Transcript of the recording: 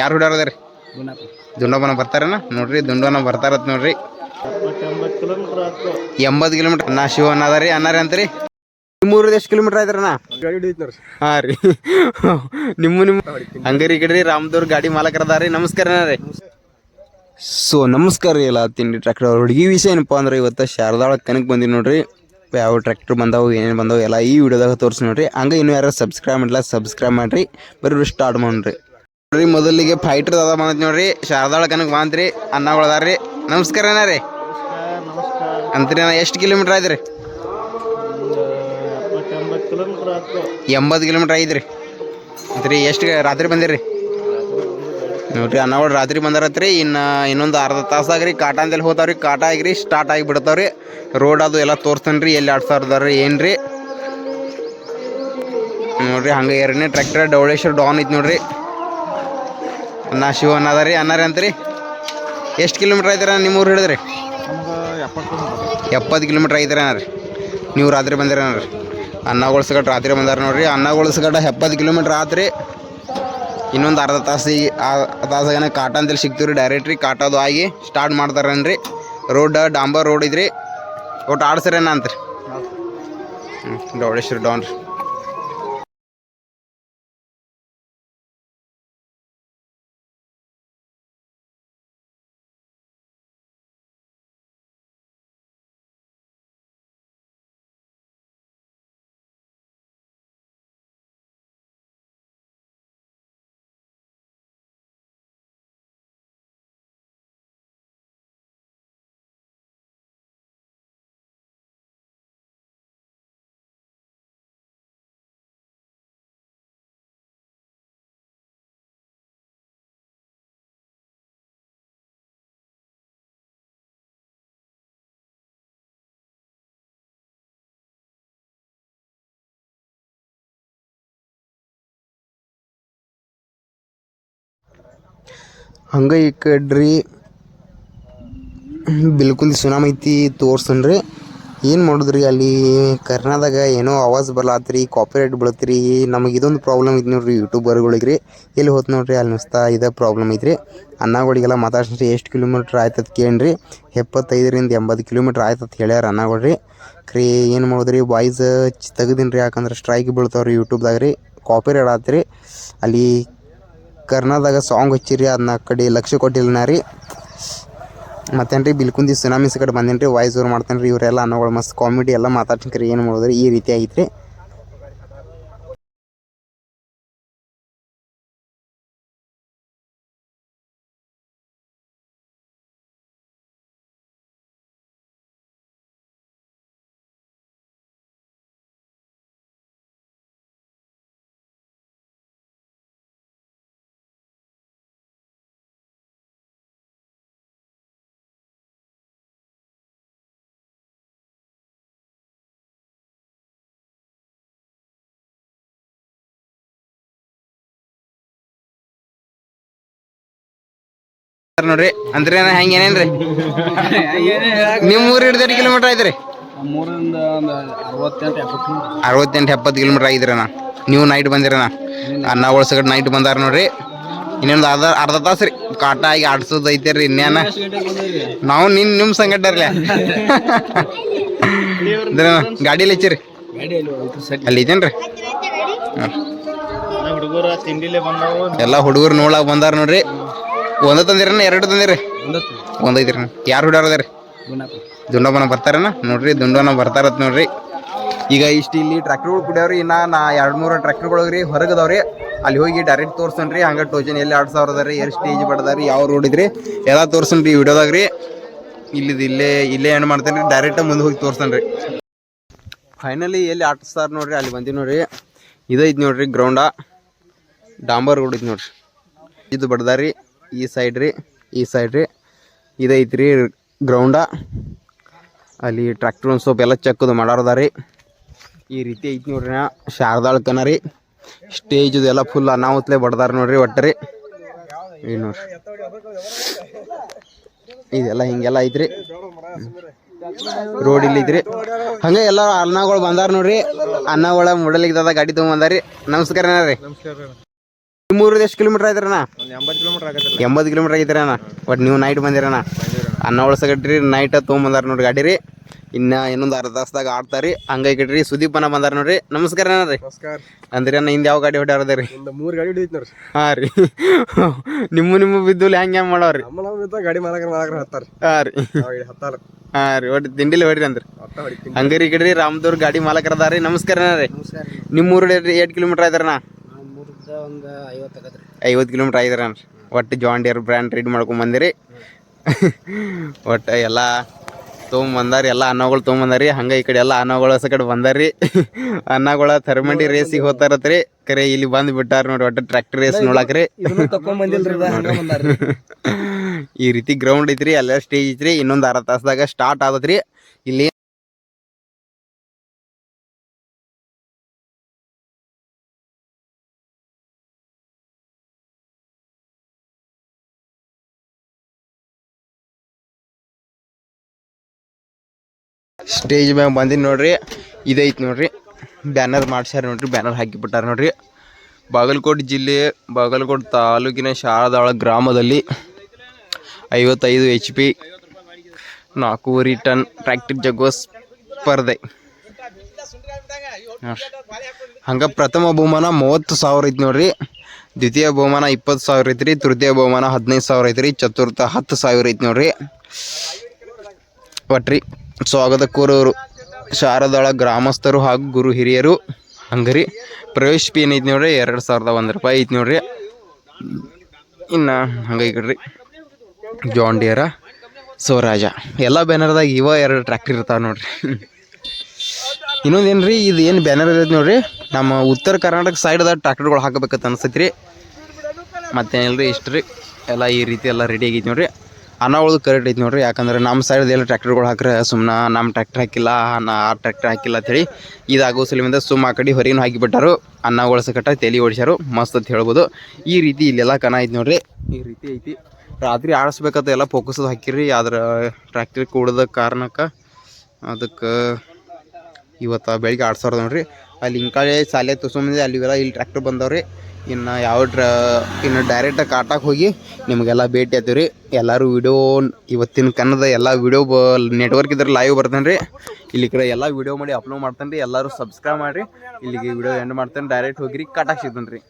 ಯಾರು ಹುಡ್ಯಾರದ್ರಿ? ದುಂಡಪ್ಪನ ಬರ್ತಾರನ? ನೋಡ್ರಿ ದುಂಡೋನ ಬರ್ತಾರತ್ ನೋಡ್ರಿ. ಎಂಬತ್ತು ಕಿಲೋಮೀಟರ್ ನಾ ಶಿವ ಅನ್ನ ರೀ ಅನ್ನಾರಿ ಅಂತ್ರಿ ಮೂರು ಎಷ್ಟು ಕಿಲೋಮೀಟರ್ ಆಯ್ತಾರಣ್ಣ? ಹಾ ರೀ. ನಿಮ್ಮ ನಿಮ್ಮ. ಹಂಗರಿ ಈ ಕಡೆ ರೀ ರಾಮದವ್ರ ಗಾಡಿ ಮಾಲಕರದಾರಿ ನಮಸ್ಕಾರ ರೀ. ಸೊ ನಮಸ್ಕಾರ ರೀ ಎಲ್ಲ ತಿಂಡಿ ಟ್ರ್ಯಾಕ್ಟರ್ ಹುಡುಗಿ ವಿಷಯ ಏನಪ್ಪ ಅಂದ್ರೆ ಇವತ್ತು ಶಾರದಾಳ ಕನಕ್ ಬಂದಿವಿ ನೋಡ್ರಿ. ಯಾವ ಟ್ರ್ಯಾಕ್ಟರ್ ಬಂದಾವು ಏನೇನು ಬಂದಾವು ಎಲ್ಲ ಈ ವಿಡಿಯೋದಾಗ ತೋರಿಸಿ ನೋಡ್ರಿ. ಹಂಗೆ ಇನ್ನೂ ಯಾರು ಸಬ್ಸ್ಕ್ರೈಬ್ ಮಾಡಿಲ್ಲ ಸಬ್ಸ್ಕ್ರೈಬ್ ಮಾಡ್ರಿ. ಬರೀ ಸ್ಟಾರ್ಟ್ ಮಾಡ್ರಿ. ನೋಡ್ರಿ, ಮೊದಲಿಗೆ ಫೈಟರ್ ಅದ ಬಂದೈತಿ ನೋಡ್ರಿ. ಶಾರದಾಳ ಕನಕ್ ಬಂತ್ರಿ. ಅನ್ನಗಳು ಅದಾರ್ರಿ. ನಮಸ್ಕಾರ ರೀ. ಅಂತ್ರಿ ಎಷ್ಟು ಕಿಲೋಮೀಟರ್ ಆಯ್ತು ರೀ ಎಂಬತ್ತು ಕಿಲೋಮೀಟರ್ ಐತ್ರಿ. ಅಂತ್ರಿ, ಎಷ್ಟು ರಾತ್ರಿ ಬಂದಿರಿ? ನೋಡ್ರಿ ಅನ್ನಗಳು ರಾತ್ರಿ ಬಂದಾರತ್ರಿ. ಇನ್ನು ಇನ್ನೊಂದು ಅರ್ಧ ತಾಸಾಗ್ರಿ ಕಾಟಾಂದಲ್ಲಿ ಹೋತಾವ್ರಿ. ಕಾಟ ಆಗಿರಿ ಸ್ಟಾರ್ಟ್ ಆಗಿ ಬಿಡ್ತಾವ್ರಿ. ರೋಡ್ ಅದು ಎಲ್ಲ ತೋರಿಸ್ತಾನೆ ರೀ ಎಲ್ಲಿ ಆಡ್ಸಾರ್ದಾರ್ರಿ ಏನು ರೀ ನೋಡ್ರಿ, ಹಂಗೆ ಎರಡನೇ ಟ್ರ್ಯಾಕ್ಟರ್ ಡೌಳೇಶ್ವರ ಡಾನ್ ಐತಿ ನೋಡ್ರಿ. ಅನ್ನ ಶಿವ ಅನ್ನ ಅದ ರೀ ಅನ್ನಾರಿ ಅಂತ್ರಿ? ಎಷ್ಟು ಕಿಲೋಮೀಟ್ರ್ ಐತಾರ ನಿಮ್ಮ ಊರು ಹಿಡಿದ್ರಿ ಎಪ್ಪತ್ತು ಕಿಲೋಮೀಟ್ರ್ ಐತಾರ ರೀ ನೀವು ರಾತ್ರಿ ಬಂದಿರ ರೀ ಅನ್ನಗೊಳ್ಸ್ಗಟ್ಟ ರಾತ್ರಿ ಬಂದಾರ ನೋಡ್ರಿ ಅನ್ನಗೊಳ್ಸ್ಗಟ್ಟ ಎಪ್ಪತ್ತು ಕಿಲೋಮೀಟ್ರ್ ಆತ್ರಿ. ಇನ್ನೊಂದು ಅರ್ಧ ತಾಸಿಗೆ ಆ ತಾಸಾಗನ ಕಾಟ ಅಂತೇಳಿ ಸಿಗ್ತೀವಿ ರೀ ಡೈರೆಕ್ಟ್ ರೀ, ಕಾಟದು ಆಗಿ ಸ್ಟಾರ್ಟ್ ಮಾಡ್ತಾರನ್ರಿ. ರೋಡ್ ಡಾಂಬರ್ ರೋಡ್ ಇದ್ರಿ. ಒಟ್ಟು ಆಡ್ಸರೇನ ಅಂತ್ರಿ. ಹ್ಞೂ ಡೌಡೇಶ್ವರಿ ಡಾನ್ ರೀ ಹಂಗೆ ಈ ಕಡ್ರಿ ಬಿಲ್ಕುಲ್ ಸುನಾಮೈತಿ ತೋರ್ಸನ್ರಿ. ಏನು ಮಾಡಿದ್ರಿ ಅಲ್ಲಿ? ಕರ್ನಾದಾಗ ಏನೋ ಆವಾಜ್ ಬರ್ಲಾತ್ರಿ ಕಾಪಿರೈಟ್ ಬೀಳತ್ರಿ. ನಮಗೆ ಇದೊಂದು ಪ್ರಾಬ್ಲಮ್ ಐತಿ ನೋಡ್ರಿ ಯೂಟ್ಯೂಬರ್ಗಳಿಗೆ ರೀ ಎಲ್ಲಿ ಹೋತ್ ನೋಡ್ರಿ ಅಲ್ಲಿ ನುಸ್ತಾ ಇದೇ ಪ್ರಾಬ್ಲಮ್ ಐತ್ರಿ. ಅನ್ನಗಳಿಗೆಲ್ಲ ಮಾತಾಡ್ಸ್ರಿ, ಎಷ್ಟು ಕಿಲೋಮೀಟ್ರ್ ಆಯ್ತದ ಕೇಳ್ರಿ. ಎಪ್ಪತ್ತೈದರಿಂದ ಎಂಬತ್ತು ಕಿಲೋಮೀಟ್ರ್ ಆಯ್ತದ ಹೇಳ್ಯಾರ ಅನ್ನಗಳ್ರಿ. ಕ್ರೀ, ಏನು ಮಾಡೋದ್ರಿ? ವಾಯ್ಸ್ ತೆಗ್ದಿನ್ರಿ ಯಾಕಂದ್ರೆ ಸ್ಟ್ರೈಕ್ ಬೀಳ್ತಾವ್ರಿ ಯೂಟ್ಯೂಬ್ದಾಗ ರೀ ಕಾಪಿರೈಟ್ ಆತ್ರಿ. ಅಲ್ಲಿ ಕರ್ನಾದಾಗ ಸಾಂಗ್ ಹಚ್ಚಿರಿ ಅದನ್ನ ಕಡೆ ಲಕ್ಷ ಕೊಟ್ಟಿಲ್ಲ ನಾ ರೀ. ಮತ್ತೇನು ಬಿಲ್ಕುಂದಿ ಸುನಾಮಿಸ್ ಕಡೆ ಬಂದೇನ್ರಿ ವಾಯ್ಸ್ ಓವರ್ ಮಾಡ್ತೇನೆ ರೀ ಇವರೆಲ್ಲ ಅನ್ನಗಳು ಮಸ್ತ್ ಕಾಮಿಡಿ ಎಲ್ಲ ಮಾತಾಡ್ತೀನಿ ರೀ ಏನು ಮಾಡೋದ್ರಿ, ಈ ರೀತಿ ಐತ್ರಿ ನೋಡ್ರಿ. ಅಂದ್ರೆ ಹೆಂಗೆ ಏನೇನ್ರಿ ನಿಮ್ಮ ಊರು ಹಿಡ್ದು ಕಿಲೋಮೀಟರ್ ಐತ್ರಿ ಅರವತ್ತೆಂಟು ಎಪ್ಪತ್ತು ಕಿಲೋಮೀಟರ್ ಆಗಿದ್ರಣ ನೀವು ನೈಟ್ ಬಂದಿರಣ ಅನ್ನ ಒಳ್ಸಗಡ್ ನೈಟ್ ಬಂದಾರ ನೋಡ್ರಿ. ಇನ್ನೊಂದು ಅರ್ಧ ಅರ್ಧ ತಾಸು ರೀ. ಕಾಟ ಆಗಿ ಆಡ್ಸೋದು ಐತೆ ರೀ ಇನ್ನೇನ. ನಾವು ನಿನ್ ನಿಮ್ಮ ಸಂಗಟ ಇರ್ಲಿ ಗಾಡಿಯಲ್ಲಿ ಹಚ್ಚಿರಿ. ಅಲ್ಲಿ ಇದೇನ್ರಿ? ಹುಡುಗರು ತಿಂಡಿಲೆ ಬಂದವು ಎಲ್ಲ ಹುಡುಗರು ನೋಡಕ್ ಬಂದಾರ ನೋಡ್ರಿ. ಒಂದ ತಂದಿರನ ಎರಡು ತಂದಿರಿ? ಒಂದೈತ್ರಿ ಯಾರು ಹುಡ್ಯಾರದಾರಿ ದುಂಡಮ್ಮನ ಬರ್ತಾರನ? ನೋಡ್ರಿ ದುಂಡಮ್ಮನ ಬರ್ತಾರತ್ ನೋಡ್ರಿ. ಈಗ ಇಷ್ಟು ಇಲ್ಲಿ ಟ್ರ್ಯಾಕ್ಟರ್ಗಳು ಕುಡಿಯವ್ರಿ ಇನ್ನ ನಾ ಎರಡು ಮೂರು ಟ್ರ್ಯಾಕ್ಟರ್ಗಳು ರೀ ಹೊರಗದವ್ರಿ ಅಲ್ಲಿ ಹೋಗಿ ಡೈರೆಕ್ಟ್ ತೋರ್ಸನ್ರಿ ಹಂಗ ಟೋಜನ್ ಎಲ್ಲಿ ಎರಡು ಸಾವಿರ ಅದಾರಿ ಎಷ್ಟು ಸ್ಟೇಜ್ ಬಡದಾರಿ ಯಾವ ರೋಡ್ ಇದ್ರಿ ಎಲ್ಲ ತೋರ್ಸನ್ರಿ ವಿಡಿಯೋದಾಗ ರೀ ಇಲ್ಲಿದ್ ಇಲ್ಲೇ ಇಲ್ಲೇ ಏನು ಮಾಡ್ತೇನೆ ರೀ ಡೈರೆಕ್ಟ್ ಮುಂದೆ ಹೋಗಿ ತೋರ್ಸನ್ರಿ. ಫೈನಲಿ ಎಲ್ಲಿ ಆಟಿಸ್ತಾರ ನೋಡ್ರಿ ಅಲ್ಲಿ ಬಂದಿ ನೋಡ್ರಿ. ಇದೈತಿ ನೋಡ್ರಿ ಗ್ರೌಂಡ ಡಾಂಬರ್ ರೋಡ್ ಐತಿ ನೋಡ್ರಿ. ಇದು ಬಡ್ದಾರಿ. ಈ ಸೈಡ್ ರೀ, ಈ ಸೈಡ್ ರೀ. ಇದೈತಿ ರೀ ಗ್ರೌಂಡ ಅಲ್ಲಿ ಟ್ರ್ಯಾಕ್ಟರ್ ಒಂದು ಸ್ವಲ್ಪ ಎಲ್ಲ ಚೆಕ್ಕದು ಮಾಡಾರದ ರೀ ಈ ರೀತಿ ಐತಿ ನೋಡ್ರಿ ನಾ, ಶಾರದಾಳ್ ಕನ ರೀ. ಸ್ಟೇಜ್ ಎಲ್ಲ ಫುಲ್ ಅನಾಹುತ್ಲೆ ಬಡ್ದಾರ ನೋಡ್ರಿ ಒಟ್ಟ ರೀ. ನೋಡ್ರಿ. ಇದೆಲ್ಲ ಹಿಂಗೆಲ್ಲ ಐತ್ರಿ. ರೋಡ್ ಇಲ್ಲಿ ಐತ್ರಿ. ಹಂಗೆ ಎಲ್ಲ ಅನ್ನಗಳು ಬಂದಾರ ನೋಡ್ರಿ. ಅನ್ನಗಳ ಮುಡಲಿಗ್ದದ ಗಾಡಿ ತೊಗೊಂಬಂದಾರಿ ನಮಸ್ಕಾರ ರೀ. ನಿಮ್ಮೂರದ ಎಷ್ಟು ಕಿಲೋಮೀಟರ್ ಆಯ್ತಾರಣ ಎಂಬತ್ತು ಕಿಲೋಮೀಟರ್ ಆಗತ್ತೆ ಎಂಬತ್ತು ಕಿಲೋಮೀಟರ್ ಆಗೈತ್ರಣ್ಣ ಬಟ್ ನೀವು ನೈಟ್ ಬಂದಿರಣ್ಣ. ಅನ್ನ ಉಳ್ಸಕಟ್ರಿ ನೈಟ್ ತೊಗೊಂಬಂದಾರ ನೋಡ್ರಿ ಗಾಡಿ ರೀ ಇನ್ನ ಇನ್ನೊಂದು ಅರ್ಧ ತಾಸ್ದಾಗ ಆಡ್ತಾರಿ ಹಂಗಾಗಿ ಕಟ್ರಿ ಸುದೀಪ್ ಅನ್ನ ಬಂದಾರ ನೋಡ್ರಿ. ನಮಸ್ಕಾರ ಅಣ್ಣ ರೀ. ನಮಸ್ಕಾರ. ಅಂದ್ರೆ ಅಣ್ಣ ಹಿಂದೆ ಯಾವ ಗಾಡಿ ಹೊಡ್ಯಾರದ ರೀ ಒಂದು ಮೂರು ಗಾಡಿ ಹಿಡಿದೈತಿ ನೋಡ್ರಿ. ಹಾಂ ರೀ. ನಿಮ್ಮ ನಿಮ್ಮ ಬಿದ್ದು ಹೆಂಗೆ ಹೆಂಗೆ ಮಾಡವ್ರಿ? ನಮ್ಮ ಗಾಡಿ ಮಾಲಕರ ಮಾಲಕರ ಹತ್ತಾರ. ಹಾಂ ರೀ. ಹತ್ತಾರ. ಹಾಂ ರೀ. ಒಟ್ಟು ತಿಂಡಿಲಿ ಹೊಡ್ರಿ ಅಂದ್ರಿ. ಹಂಗಾರಿ ಈ ಕಡೆ ರೀ ರಾಮದವ್ರ ಗಾಡಿ ಮಾಲಕರದಾರ ರೀ ನಮಸ್ಕಾರ ಅಣ್ಣ ರೀ. ನಿಮ್ಮ ಊರು ಎರಡು ಕಿಲೋಮೀಟರ್ ಆಯ್ತಾರಣ್ಣ ಒಂದು ಐವತ್ತು ಆಗತ್ತೆ ಐವತ್ತು ಕಿಲೋಮೀಟರ್ ಒಟ್ಟು ಜಾನ್ ಡಿಯರ್ ಬ್ರ್ಯಾಂಡ್ ರೀಡ್ ಮಾಡ್ಕೊಂಡ್ ಬಂದಿರಿ. ಒಟ್ಟು ಎಲ್ಲ ತೊಗೊಂಬಂದಾರಿ ಎಲ್ಲ ಅನ್ನಗಳು ತೊಗೊಂಬಂದಾರಿ. ಹಂಗೆ ಈ ಕಡೆ ಎಲ್ಲ ಅನ್ನಗಳು ಹೊಸ ಕಡೆ ಬಂದಾರಿ. ಅನ್ನಗಳ ಥರ್ಮಂಡಿ ರೇಸಿಗೆ ಹೋಗ್ತಾರತ್ರಿ. ಕರೆ ಇಲ್ಲಿ ಬಂದು ಬಿಟ್ಟಾರ ನೋಡಿ ಒಟ್ಟು ಟ್ರ್ಯಾಕ್ಟರ್ ರೇಸ್ ನೋಡಕ್ರಿ. ಈ ರೀತಿ ಗ್ರೌಂಡ್ ಐತ್ರಿ ಎಲ್ಲ ಸ್ಟೇಜ್ ಐತ್ರಿ. ಇನ್ನೊಂದು ಅರ್ಧ ತಾಸ್ದಾಗ ಸ್ಟಾರ್ಟ್ ಆಗತ್ರಿ ಇಲ್ಲಿ ಸ್ಟೇಜ್ ಮ್ಯಾಗ ಬಂದಿನಿ ನೋಡ್ರಿ. ಇದೈತಿ ನೋಡ್ರಿ. ಬ್ಯಾನರ್ ಮಾಡ್ಸ್ಯಾರ ನೋಡ್ರಿ, ಬ್ಯಾನರ್ ಹಾಕಿಬಿಟ್ಟಾರ ನೋಡ್ರಿ. ಬಾಗಲಕೋಟೆ ಜಿಲ್ಲೆ, ಬಾಗಲಕೋಟೆ ತಾಲೂಕಿನ ಶಾರದಾಳ ಗ್ರಾಮದಲ್ಲಿ ಐವತ್ತೈದು ಎಚ್ ಪಿ ನಾಲ್ಕೂವರೆ ಟನ್ ಟ್ರ್ಯಾಕ್ಟರ್ ಜಗ್ಗೋ ಸ್ಪರ್ಧೆ. ಹಂಗೆ ಪ್ರಥಮ ಬಹುಮಾನ ಮೂವತ್ತು ಸಾವಿರ ಐತಿ ನೋಡ್ರಿ. ದ್ವಿತೀಯ ಬಹುಮಾನ ಇಪ್ಪತ್ತು ಸಾವಿರ ಐತ್ರಿ. ತೃತೀಯ ಬಹುಮಾನ ಹದಿನೈದು ಸಾವಿರ ಐತ್ರಿ. ಚತುರ್ಥ ಹತ್ತು ಸಾವಿರ ಐತಿ ನೋಡ್ರಿ. ಒಟ್ರಿ ಸ್ವಾಗತ ಕೋರೋರು ಶಾರದಾಳ ಗ್ರಾಮಸ್ಥರು ಹಾಗೂ ಗುರು ಹಿರಿಯರು. ಹಂಗರಿ, ಪ್ರವೇಶ ಫೀ ಏನೈತಿ ನೋಡ್ರಿ? ಎರಡು ಸಾವಿರದ ಒಂದು ರೂಪಾಯಿ ಐತಿ ನೋಡ್ರಿ. ಇನ್ನು ಹಂಗೆ ಕಡ್ರಿ ಜಾನ್ ಸ್ವರಾಜ ಎಲ್ಲ ಬ್ಯಾನರ್ದಾಗ ಇವ ಎರಡು ಟ್ರ್ಯಾಕ್ಟರ್ ಇರ್ತಾವೆ ನೋಡ್ರಿ. ಇನ್ನೊಂದೇನು ರೀ ಇದು ಏನು ಬ್ಯಾನರ್ ಇರತ್ತೆ ನೋಡ್ರಿ? ನಮ್ಮ ಉತ್ತರ ಕರ್ನಾಟಕ ಸೈಡ್ದಾಗ ಟ್ರ್ಯಾಕ್ಟರ್ಗಳು ಹಾಕಬೇಕಂತ ಅನ್ಸೈತಿ ರೀ ಮತ್ತೇನಿಲ್ಲ ರೀ ಇಷ್ಟು ರೀ ಎಲ್ಲ ಈ ರೀತಿ ಎಲ್ಲ ರೆಡಿ ಆಗೈತಿ ನೋಡ್ರಿ. ಅನ್ನಗಳದು ಕರೆಕ್ಟ್ ಐತಿ ನೋಡ್ರಿ. ಯಾಕಂದ್ರೆ ನಮ್ಮ ಸೈಡ್ ಎಲ್ಲ ಟ್ರ್ಯಾಕ್ಟರ್ಗಳು ಹಾಕ್ರೆ ಸುಮ್ಮನೆ ನಮ್ಮ ಟ್ರ್ಯಾಕ್ಟರ್ ಹಾಕಿಲ್ಲ, ನಾ ಆ ಟ್ರ್ಯಾಕ್ಟರ್ ಹಾಕಿಲ್ಲ ಅಂತೇಳಿ ಇದಾಗೋ ಸಲಿಂದ ಸುಮ್ಮ ಆ ಕಡೆ ಹೊರಗಿನ ಹಾಕಿಬಿಟ್ಟಾರು ಅನ್ನಗಳು ಸಕಟ್ಟ ತಲೆ ಓಡಿಸ್ಯಾರು ಮಸ್ತ್ ಅಂತ ಹೇಳ್ಬೋದು. ಈ ರೀತಿ ಇಲ್ಲೆಲ್ಲ ಕನ ಐತಿ ನೋಡ್ರಿ. ಈ ರೀತಿ ಐತಿ. ರಾತ್ರಿ ಆಡಿಸ್ಬೇಕಂತ ಎಲ್ಲ ಫೋಕಸ್ ಹಾಕಿರಿ ಆದ್ರೆ ಟ್ರ್ಯಾಕ್ಟರ್ ಕೂಡದ ಕಾರಣಕ್ಕೆ ಅದಕ್ಕೆ ಇವತ್ತು ಬೆಳಿಗ್ಗೆ ಆಡ್ಸೋರು ನೋಡ್ರಿ. ಅಲ್ಲಿ ಇಂಕಾಳೆ ಶಾಲೆ ತುಸುಂಬಂದಿ ಅಲ್ಲಿ ಇವೆಲ್ಲ ಇಲ್ಲಿ ಟ್ರ್ಯಾಕ್ಟರ್ ಬಂದವ್ರಿ. ಇನ್ನು ಯಾವ ಟ್ರ ಇನ್ನು ಡೈರೆಕ್ಟ್ ಕಾಟಕ್ಕೆ ಹೋಗಿ ನಿಮಗೆಲ್ಲ ಭೇಟಿ ಆಯ್ತೀವಿ ರೀ ಎಲ್ಲರೂ ವಿಡಿಯೋ ಇವತ್ತಿನ ಕನ್ನಡ ಎಲ್ಲ ವಿಡಿಯೋ ಬ ನೆಟ್ವರ್ಕ್ ಇದ್ರೆ ಲೈವ್ ಬರ್ತಾನೆ ರೀ ಇಲ್ಲಿ ಕಡೆ ಎಲ್ಲ ವಿಡಿಯೋ ಮಾಡಿ ಅಪ್ಲೋಡ್ ಮಾಡ್ತಾನೆ ರೀ ಎಲ್ಲರೂ ಸಬ್ಸ್ಕ್ರೈಬ್ ಮಾಡಿರಿ. ಇಲ್ಲಿಗೆ ವಿಡಿಯೋ ಎಂಡ್ ಮಾಡ್ತಾನೆ ಡೈರೆಕ್ಟ್ ಹೋಗಿರಿ ಕಾಟಾಕ ಸಿಗ್ತಾನೆ ರೀ